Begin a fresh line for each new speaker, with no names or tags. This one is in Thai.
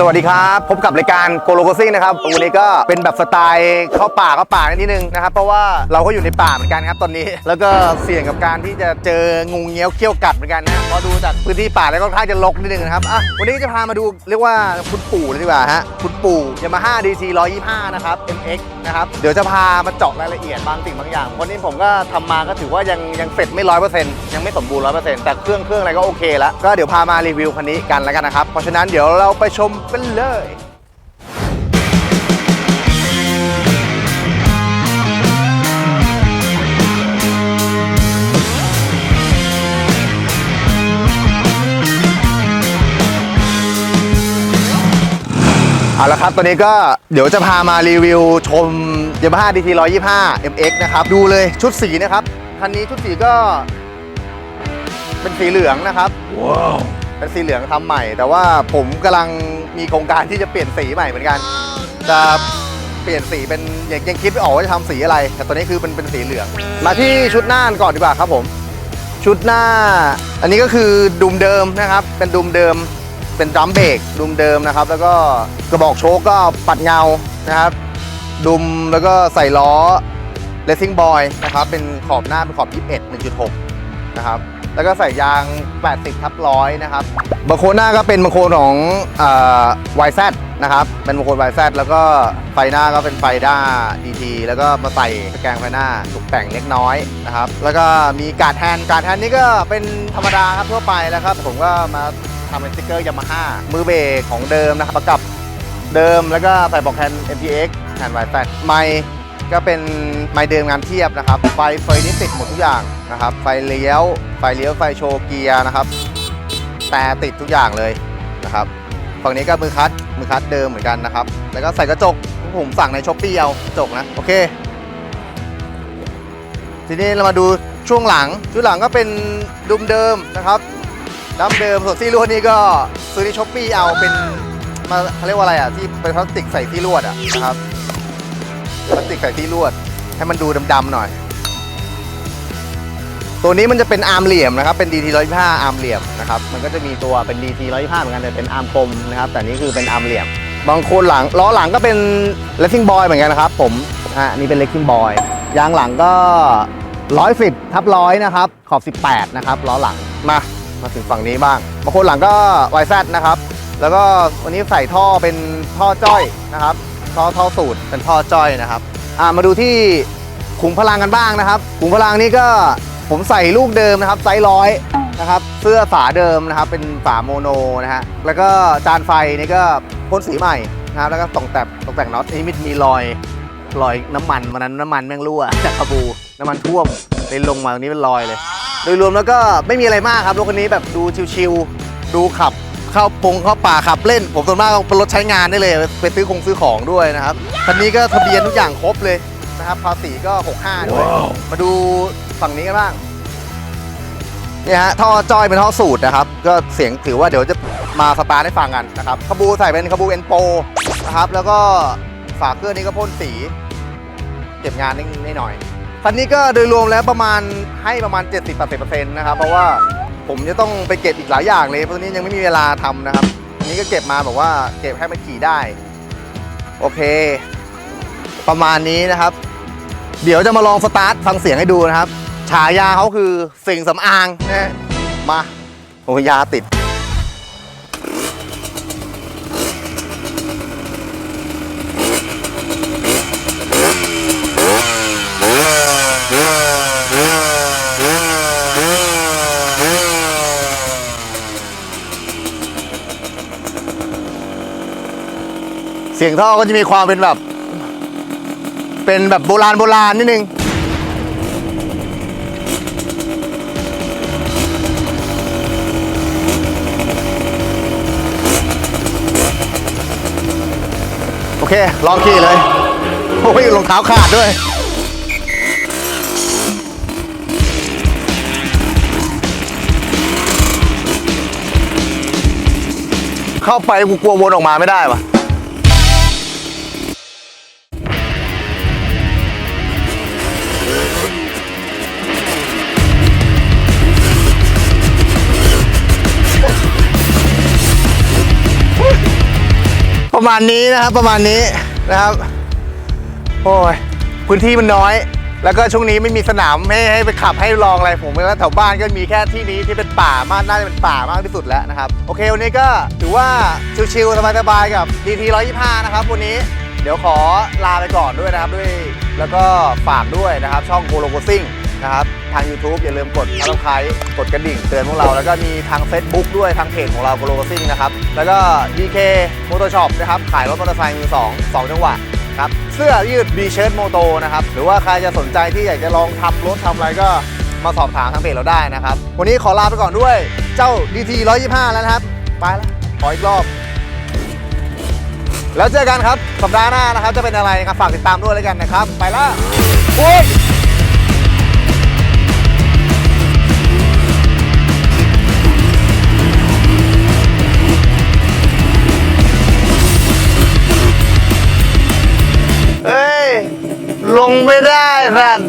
สวัสดีครับ พบกับรายการโกโลโกซิ่นะครับวันนี้ก็เป็นแบบสไตล์เข้าป่าเข้าป่านิดนึงนะครับ เพราะว่าเราก็อยู่ในป่าเหมือนกันครับตอนนี้ แล้วก็เสี่ยงกับการที่จะเจองูเงี้ยวเขี้ยวกัดเหมือนกันนะพราะดูจากพื้นที่ป่าแล้วก็ค่อนข้างจะรกนิดนึงนะครับอะวันนี้จะพามาดูเรียกว่าคุณปู่เลยดีกว่าฮะคุณปู่ยามาฮ่าดีซี125นะครับ MX นะครับเดี๋ยวจะพามาเจาะรายละเอียดบางสิ่งบางอย่างวันนี้ผมก็ทำมาก็ถือว่ายังยังเสร็จไม่ร้อยเปอร์เซ็นต์ยังไม่สมบูรณ์ร้อยเปอร์เซ็นต์แต่เครื่องเครื่องอะไรก็โอเคแล้วก็เดี๋ยวพามารีวิวคันนี้กันแล้วกันนะครับเพราะฉะนั้นเดี๋ยวเราไปชมกันเลยเอาละครับ ตอนนี้ก็เดี๋ยวจะพามารีวิวชม Yamaha DT 125 MX นะครับ ดูเลยชุดสีนะครับ คันนี้ชุดสีก็เป็นสีเหลืองนะครับ ว้าว เป็นสีเหลืองทำใหม่ แต่ว่าผมกำลัง มีโครงการที่จะเปลี่ยนสีใหม่เหมือนกัน จะเปลี่ยนสีเป็นยังยังคิดไม่ออกว่าจะทำสีอะไร แต่ตัวนี้คือเป็นเป็นสีเหลือง มาที่ชุดหน้าก่อนดีกว่าครับผม ชุดหน้า อันนี้ก็คือดุมเดิมนะครับ เป็นดุมเดิม เป็นดรัมเบรกดุมเดิมนะครับ แล้วก็กระบอกโชคก็ปัดเงานะครับ ดุมแล้วก็ใส่ล้อ Racing Boy นะครับ เป็นขอบหน้าเป็นขอบ 21 1.6 นะครับ แล้วก็ใส่ยาง 80ทับร้อยนะครับบางโคนหน้าก็เป็นบางโคนของวายแซนะครับ เป็นบางโคนวายแซแล้วก็ไฟหน้าก็เป็นไฟด้า DT แล้วก็มาใส่ตะแกรงไฟหน้าตกแต่งเล็กน้อยนะครับ แล้วก็มีการ์ดแทนการ์ดแทนนี่ก็เป็นธรรมดาครับทั่วไปแล้วครับ ผมก็มาทำเป็นสติ๊กเกอร์ยามาฮ่ามือเบรกของเดิมนะครับประกับเดิมแล้วก็ใส่ปอกแทน MTX แทนวายแซไมค ก็เป็นไมค์เดิมงานเทียบนะครับ ไฟเฟยนี่ติดหมดทุกอย่างนะครับ ไฟเลี้ยว ไฟเลี้ยว ไฟโชว์เกียร์นะครับ แต่ติดทุกอย่างเลยนะครับ ฝั่งนี้ก็มือคัด มือคัดเดิมเหมือนกันนะครับ แล้วก็ใส่กระจก ผมสั่งในช้อปปี้เอากระจกนะ โอเค ทีนี้เรามาดูช่วงหลัง ช่วงหลังก็เป็นดุมเดิมนะครับดัมเดิมส่วนซี่ลวดนี่ก็ซื้อในช้อปปี้เอาเป็นมาเขาเรียกว่าอะไรอะที่เป็นพลาสติกใส่ที่ลวดอะนะครับ พลาสติกใส่ที่ลวด ให้มันดูดำๆหน่อย ตัวนี้มันจะเป็นอาร์มเหลี่ยมนะครับ เป็น DT 125อาร์มเหลี่ยมนะครับ มันก็จะมีตัวเป็น DT 125เหมือนกันแต่เป็นอาร์มคมนะครับ แต่นี่คือเป็นอาร์มเหลี่ยม บางคนหลังล้อหลังก็เป็น Racing Boy เหมือนกันนะครับ ผมอะนนี้เป็น Racing Boy ยางหลังก็110ทับร้อยนะครับ ขอบ 18 นะครับล้อหลังมา มาถึงฝั่งนี้บ้างบางคนหลังก็ YZ นะครับ แล้วก็วันนี้ใส่ท่อเป็นท่อจ้อยนะครับ ท่อท่อสูตรเป็นท่อจ้อยนะครับอ่ามาดูที่ขุมพลังกันบ้างนะครับขุมพลังนี่ก็ผมใส่ลูกเดิมนะครับไซส์ร้อยนะครับเสื้อฝาเดิมนะครับเป็นฝาโมโนนะฮะแล้วก็จานไฟนี่ก็พ่นสีใหม่นะครับแล้วก็ตกแต่งตกแต่งน็อตนี่มีมีรอยรอยน้ำมันวันนั้นน้ำมันแม่งรั่วจากคาบูน้ำมันท่วมเลยลงมาตรงนี้เป็นรอยเลย โดยรวมแล้วก็ไม่มีอะไรมากครับรถคันนี้แบบดูชิวๆดูขับ เข้าปงเข้าป่าขับเล่น ผมส่วนมากเป็นรถใช้งานได้เลยไปซื้อคงซื้อของด้วยนะครับคันนี้ก็ทะเบียนทุกอย่างครบเลยนะครับภาษีก็ 65 ด้วย มาดูฝั่งนี้กันบ้างเนี่ยฮะท่อจอยเป็นท่อสูตรนะครับ ก็เสียงถือว่าเดี๋ยวจะมาสตาร์ทให้ฟังกันนะครับขบูใส่เป็นขบูเอ็นโปนะครับ แล้วก็ฝาเครื่องนี้ก็พ่นสีเก็บงานนิดหน่อยคันนี้ก็โดยรวมแล้วประมาณให้ประมาณ 70-80%นะครับเพราะว่า ผมจะต้องไปเก็บอีกหลายอย่างเลยเพราะนี้ยังไม่มีเวลาทำนะครับอันนี้ก็เก็บมาแบบว่าเก็บให้มันขี่ได้ โอเค ประมาณนี้นะครับ เดี๋ยวจะมาลองสตาร์ทฟังเสียงให้ดูนะครับ ฉายาเขาคือสิ่งสำอางนะมาโอ้ยาติด เสียงท่อก็จะมีความเป็นแบบ เป็นแบบโบราณโบราณนิดนึงโอเค ลองขี่เลยโอ้ยรองเท้าขาดด้วยเข้าไปกูกลัววนออกมาไม่ได้วะ ประมาณนี้นะครับประมาณนี้นะครับ โอ้ยพื้นที่มันน้อย แล้วก็ช่วงนี้ไม่มีสนามให้ให้ไปขับให้ลองอะไรผมว่าแถวบ้านก็มีแค่ที่นี้ที่เป็นป่ามากน่าจะเป็นป่ามากที่สุดแล้วนะครับโอเควันนี้ก็ถือว่าชิลๆสบายๆกับ DT 125 นะครับวันนี้เดี๋ยวขอลาไปก่อนด้วยนะครับด้วย แล้วก็ฝากด้วยนะครับช่องโกโลโกซิ่ง นะครับ ทาง YouTube อย่าลืมกดซับสไครต์กดกระดิ่งเตือนพวกเรา แล้วก็มีทาง Facebook ด้วยทางเพจของเราโกโลโกซิ่งนะครับ แล้วก็ DK Motor นะครับ ขายรถมอเตอร์ไซค์มือสองสองจังหวะครับเสื้อยืด B shirt Moto นะครับ หรือว่าใครจะสนใจที่อยากจะลองทำรถทำอะไรก็มาสอบถามทางเพจเราได้นะครับ วันนี้ขอลาไปก่อนด้วยเจ้า DT 125 แล้วนะครับ ไปแล้วขออีกรอบ แล้วเจอกันครับสัปดาห์หน้านะครับ จะเป็นอะไรครับฝากติดตามด้วยแล้วกันนะครับ ไปแล้วโอ้ย เ